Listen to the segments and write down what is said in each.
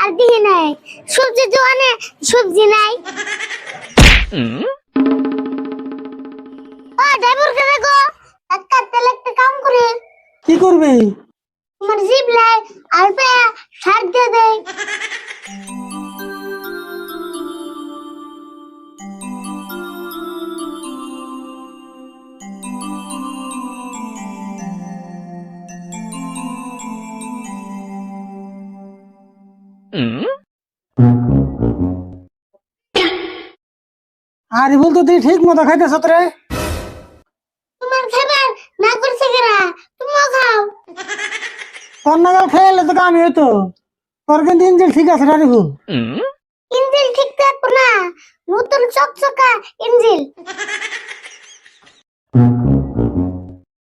আর দিহি নাই। সবজি দোকানে সবজি নাই। ও ড্রাইভার কে দেখো। একটা তেল একটা কাম করে। কি করবে? তোমার জিপ লাই আর পে সার দিয়ে দেয়। আরে বলতো তুই ঠিক মতো খাইতেছ রে। তোমার খাবার না করছে কেরা? তুমিও খাও। তোর নাগাল খেয়ে তো কামি হইতো। তোর কিন্তু ইঞ্জিল ঠিক আছে রে ভুল ইঞ্জিল ঠিক থাকব না। নতুন চকচকা ইঞ্জিল।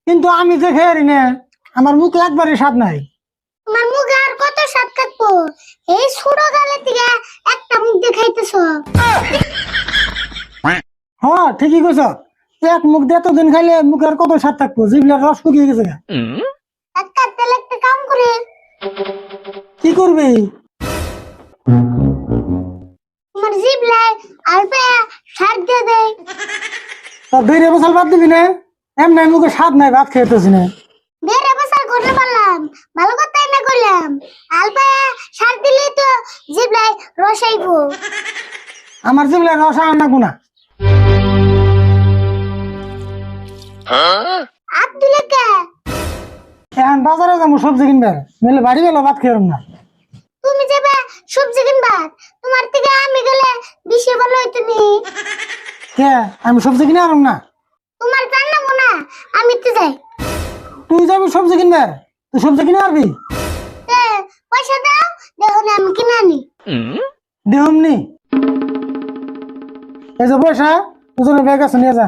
কিন্তু আমি যে খেয়ারি না আমার মুখ একবারে স্বাদ নাই তোমার মুখে আর কত স্বাদ থাকব এই ছোট একটা মুখ দেখাইতেছ। হ্যাঁ ঠিকই কইছ। এক মুখ দিয়ে এতদিন খাইলে মুখের কত স্বাদ থাকব? জিবলার রস শুকিয়ে গেছে। একটা তেল একটা কাম করে। কি করবি? তোমার জিভ লাই আর পে সার দিয়ে দেয় দুই বাদ দিবি না? এমনি মুখে স্বাদ নাই ভাত খেতেছি না। বেড়ে বসার করতে পারলাম ভালো কথা না করলাম। আলপা সার দিলে তো জিভ লাই রসাইবো আমার জিবলার রস আনা গুনা আপ দিলে কে এখন বাজারে যাব সবজি কিনবার। নইলে বাড়ি গেলে ভাত খেয়ে না। তুমি যাবে সবজি কিনবা তোমার থেকে আমি গেলে বেশি ভালো হইতো নি। কে? আমি সবজি কিনে আনম না। তোমার জানাব না। আমি তো যাই। তুই যাবি সবজি কিনবার? তুই সবজি কিনে আনবি? তে, পয়সা দাও দেখো না আমি কিনে আনি। দেহমনি? এই যে পয়সা দুজনে ব্যাগ আছে নিয়ে যা।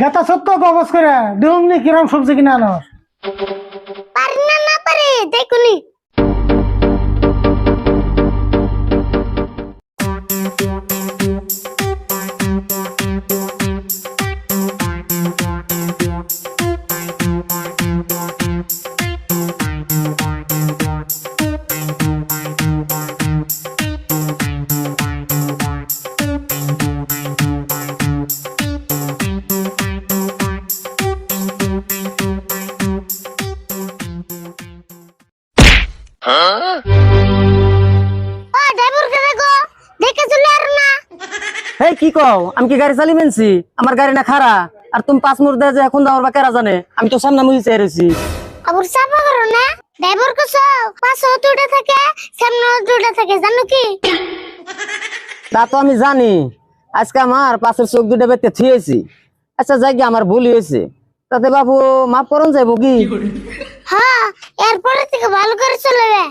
গেতা সত্য কবচ করে দেহমনি কিরম সবজি কিনে আনো না পারি হেই কি কও? আমি কি গাড়ি চালি মেনছি আমার গাড়ি না খারা আর তুমি পাঁচ দেয় যে এখন যাওয়ার বা কেরা জানে? আমি তো সামনে মুই চেয়ে রয়েছি আবার চাপা করো না। ড্রাইভার কো পাঁচশো দুটা থাকে সামনে দুটা থাকে জানো কি? তা তো আমি জানি। আজকে আমার পাশের চোখ দুটো বেতে থুয়েছি আচ্ছা যাই আমার ভুল হয়েছে তাতে বাবু মাফ করুন যাইব কি? হ্যাঁ এরপরে থেকে ভালো করে চলবে।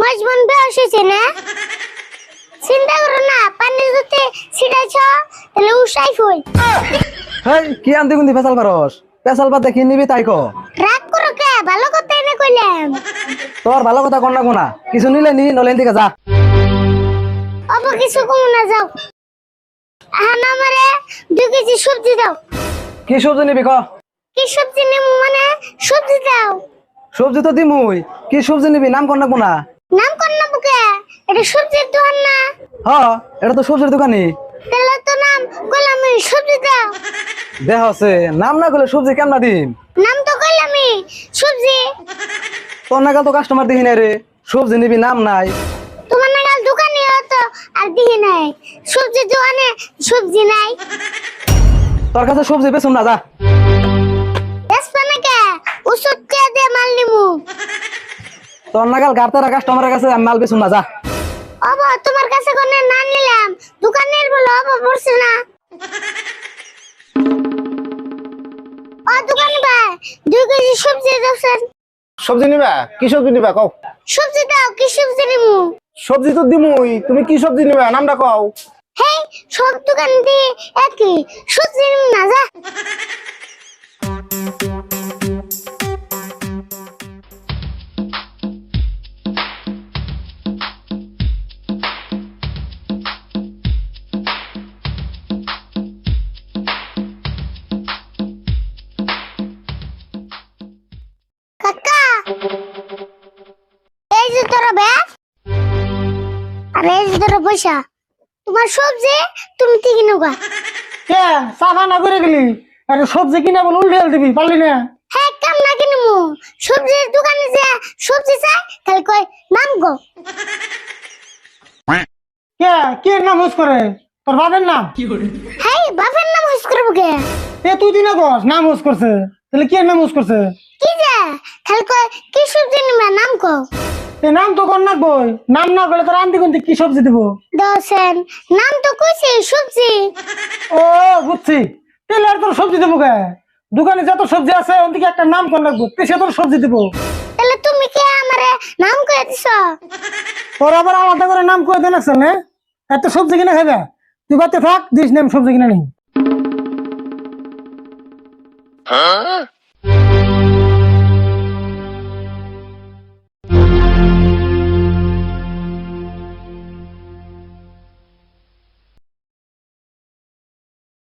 মাছ বন না? চিন্তা করো না পানি যদি তাহলে উসাই ফুল হেই কি আনতে কুন্দি ফেসাল পারস? পাতে কি নিবি তাই কো রাগ করো কে ভালো কথা এনে কইলাম। তোর ভালো কথা কন না কোনা কিছু নিলে নি নলেন থেকে যা। অব কিছু কম না যাও। আহান আমারে দুই কেজি সবজি দাও। কি সবজি নিবি ক? কি সবজি নেব মানে সবজি সবজি তো দিমুই। কি সবজি নিবি? নাম কন না? কোনা নাম কর না বুকে এটা সবজির দোকান না? হ এটা তো সবজির দোকানি তাহলে তো নাম কইলাম সবজি দাও। দেহ আছে নাম না করলে সবজি কেমন দিম? নাম তো কইলামই সবজি। তোর নাগাল তো কাস্টমার দেখি নাই রে। সবজি নিবি নাম নাই। তোমার নাগাল দোকানে তো আর দিহি নাই। সবজি দোকানে সবজি নাই। তোর কাছে সবজি বেচুম না যা। তোর নাগাল গাড়তারা কাস্টমারের কাছে মাল বেচুম না যা। অবা তোমার কাছে কোনে না নিলাম। দোকানের বলে অবা পড়ছে না। ও দোকান ভাই দুই কেজি সবজি দাওছেন সবজি নিবা? কি সবজি নিবা? কও। সবজি দাও কি সবজি নিমু? সবজি তো দিমুই। তুমি কি সবজি নিবা? নামটা কও। হেই সব দোকান দিয়ে একই। সবজি নিমু না যা। আর তোর পয়সা তোমার সবজি তুমি কে সাফা না করে গেলি? আরে সবজি কিনে বলে উল্টে দিবি পারলি না? হ্যাঁ কাম না কিনমু সবজির দোকানে যে সবজি চাই তাহলে কই নাম গো। কে কে নাম হুস করে? তোর বাবার নাম? হ্যাঁ নাম হুস করব কে? এ তুই দিনা কস নাম হুস করছে। তাহলে কে নাম হুস করছে? কি যে? তাহলে কই কি সবজি নিবা নাম কো এ নাম তো কর না বই নাম না করলে তোর আনতে কোনতে কি সবজি দিব? দশেন নাম তো কইছে সবজি। ও বুঝছি। তাহলে আর তোর সবজি দেবো কে? দোকানে যত সবজি আছে ওন থেকে একটা নাম কর লাগবো। পেশে তোর সবজি দিব। তাহলে তুমি কে আমারে নাম কই দিছ? তোর আবার আলাদা করে নাম করে দেন আছে না। এত সবজি কিনে খাবে তুই বাতে থাক দিস নাম সবজি কিনে নেই।